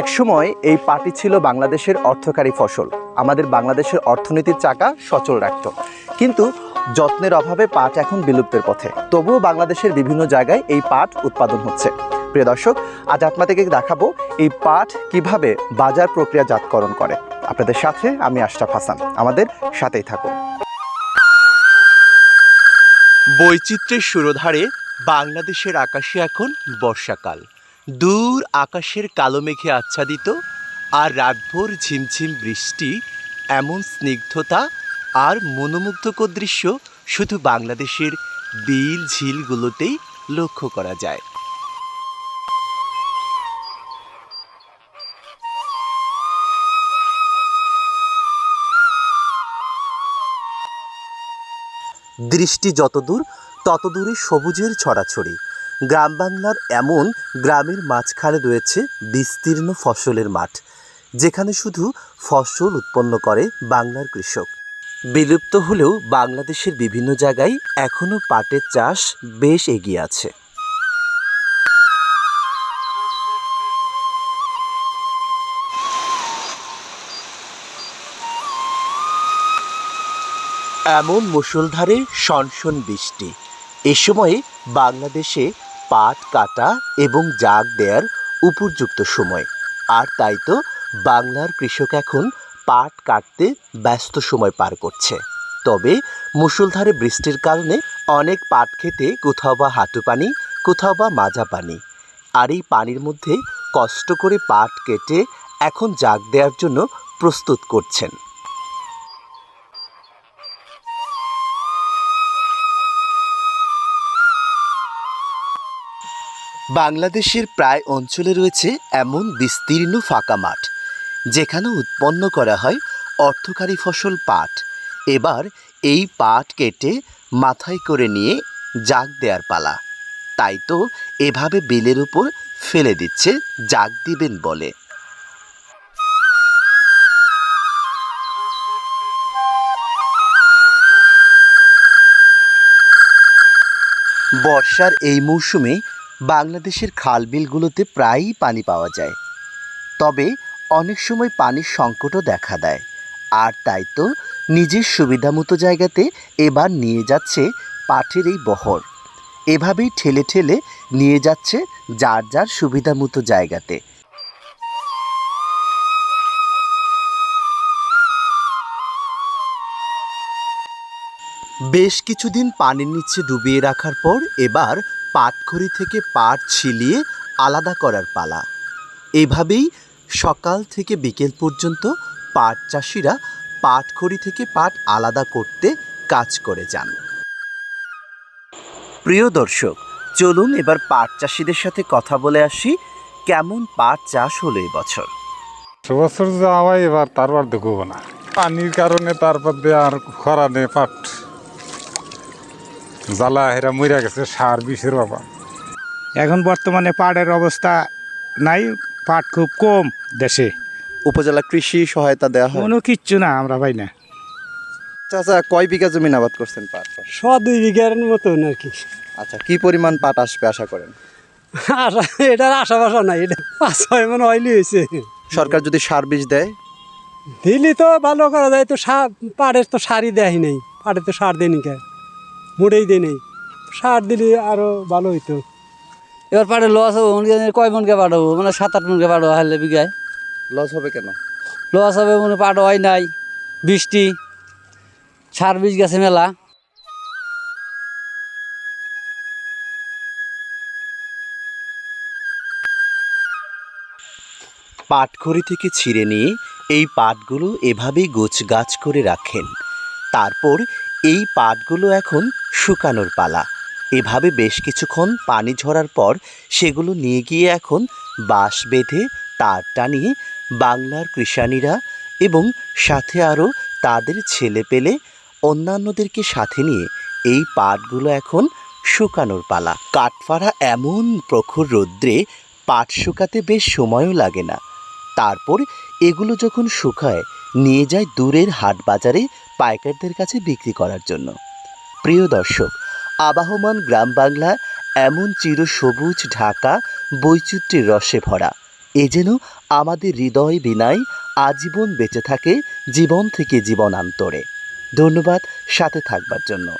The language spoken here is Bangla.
একসময় এই পাটি ছিল বাংলাদেশের অর্থকারী ফসল। আমাদের বাংলাদেশের অর্থনীতির চাকা সচল রাখত। কিন্তু যত্নের অভাবে পাট এখন বিলুপ্তের পথে। তবুও বাংলাদেশের বিভিন্ন জায়গায় এই পাট উৎপাদন হচ্ছে। প্রিয় দর্শক, আজ আপনাদেরকে দেখাবো এই পাট কীভাবে বাজার প্রক্রিয়াজাতকরণ করে। আপনাদের সাথে আমি আশরাফ হাসান। আমাদের সাথেই থাকুন। বৈচিত্র্যের সুরধারে বাংলাদেশের আকাশে এখন বর্ষাকাল। দূর আকাশের কালো মেঘে আচ্ছাদিত আর রাতভর ঝিমঝিম বৃষ্টি, এমন স্নিগ্ধতা আর মনোমুগ্ধকর দৃশ্য শুধু বাংলাদেশের বিল ঝিলগুলোতেই লক্ষ্য করা যায়। দৃষ্টি যতদূর, ততদূরে সবুজের ছড়াছড়ি। গ্রাম বাংলার এমন গ্রামের মাঝখানে রয়েছে বিস্তীর্ণ ফসলের মাঠ, যেখানে শুধু ফসল উৎপন্ন করে বাংলার কৃষক। বিলুপ্ত হলেও বাংলাদেশের বিভিন্ন জায়গায় এখনও পাটের চাষ বেশ এগিয়ে আছে। এমন মুষলধারে শনশন বৃষ্টি। এ সময়ে বাংলাদেশে পাট, কাটা এবং জাগ দেওয়ার উপযুক্ত সময়। আর তাই তো বাংলার কৃষক এখন পাট কাটতে ব্যস্ত সময় পার করছে। তবে মুষলধারে বৃষ্টির কারণে অনেক পাট খেতে কোথাও বা হাঁটু পানি, কোথাও বা মাজা পানি। আর এই পানির মধ্যে কষ্ট করে পাট কেটে এখন জাগ দেওয়ার জন্য প্রস্তুত করছেন। বাংলাদেশের প্রায় অঞ্চলে রয়েছে এমন বিস্তীর্ণ ফাঁকা মাঠ, যেখানে উৎপন্ন করা হয় অর্থকারী ফসল পাট। এবার এই পাট কেটে মাথায় করে নিয়ে জাগ দেওয়ার পালা। তাই তো এভাবে বিলের উপর ফেলে দিচ্ছে জাগ দিবেন বলে। বর্ষার এই মৌসুমে বাংলাদেশের খাল বিলগুলোতে প্রায়ই পানি পাওয়া যায়। তবে অনেক সময় পানির সংকটও দেখা দেয়। আর তাই তো নিজের সুবিধামতো জায়গাতে এবার নিয়ে যাচ্ছে পাঠের এই বহর। এভাবেই ঠেলে ঠেলে নিয়ে যাচ্ছে যার যার সুবিধামতো জায়গাতে। বেশ কিছুদিন পানির নিচে ডুবিয়ে রাখার পর এবার পাটখড়ি থেকে পাট ছিলিয়ে আলাদা করার পালা। এভাবেই সকাল থেকে বিকেল পর্যন্ত পাট চাষিরা পাটখড়ি থেকে পাট আলাদা করতে কাজ করে যান। প্রিয় দর্শক, চলুন এবার পাট চাষিদের সাথে কথা বলে আসি, কেমন পাট চাষ হলো এবছর? বছর যাওয়া এবার, তারপর দেখব না। পানির কারণে তারপর দিয়ে আর খরা নেই পাট। জ্বালা হেরা মরিয়া গেছে সার বিষের বাবা এখন বর্তমানে পাটের অবস্থা নাই পাট খুব কম দেশে। উপজেলা কৃষি সহায়তা দেওয়া হয়? কোনো কিচ্ছু না আমরা পাই না। চাচা কয় বিঘা জমি আবাদ করছেন পাট? ছ দুই বিঘার মতন আর কি। আচ্ছা কি পরিমাণ পাট আসবে আশা করেন? আশা এটার আশা বাসা নাই এটা পাঁচ ছয় মন অয়েলি হয়েছে সরকার যদি সার বীজ দেয়? দিলি তো ভালো করা যায় তো সার পাড়ের তো সারই দেয় নেই পাড়ে তো সার দেয়নি কে। মুড়েই দেয় নেই। সার দিলে আরও ভালো হইতো। এবার পাড়ে লস হবে মনে কয় মনকে পাঠাবো? মানে সাত আট মনকে পাঠাবো হারলে বিঘায়। লস হবে কেন? লস হবে মনে পাট হয় নাই বৃষ্টি সার বীজ গেছে মেলা। পাটখড়ি থেকে ছিঁড়ে নিয়ে এই পাটগুলো এভাবেই গোছ গাছ করে রাখেন। তারপর এই পাটগুলো এখন শুকানোর পালা। এভাবে বেশ কিছুক্ষণ পানি ঝরার পর সেগুলো নিয়ে গিয়ে এখন বাঁশ বেঁধে, তার টানিয়ে বাংলার কৃষানীরা এবং সাথে আরও তাদের ছেলে পেলে অন্যান্যদেরকে সাথে নিয়ে এই পাটগুলো এখন শুকানোর পালা। কাঠফাড়া এমন প্রখর রৌদ্রে পাট শুকাতে বেশ সময়ও লাগে না। তারপর এগুলো যখন শুকায় নিয়ে যায় দূরের হাট বাজারে পাইকারদের কাছে বিক্রি করার জন্য। প্রিয় দর্শক, আবাহমান গ্রাম বাংলা এমন চিরসবুজ ঢাকা, বৈচিত্র্যের রসে ভরা। এ যেন আমাদের হৃদয় বিনায় আজীবন বেঁচে থাকে জীবন থেকে জীবন জীবনান্তরে। ধন্যবাদ সাথে থাকবার জন্য।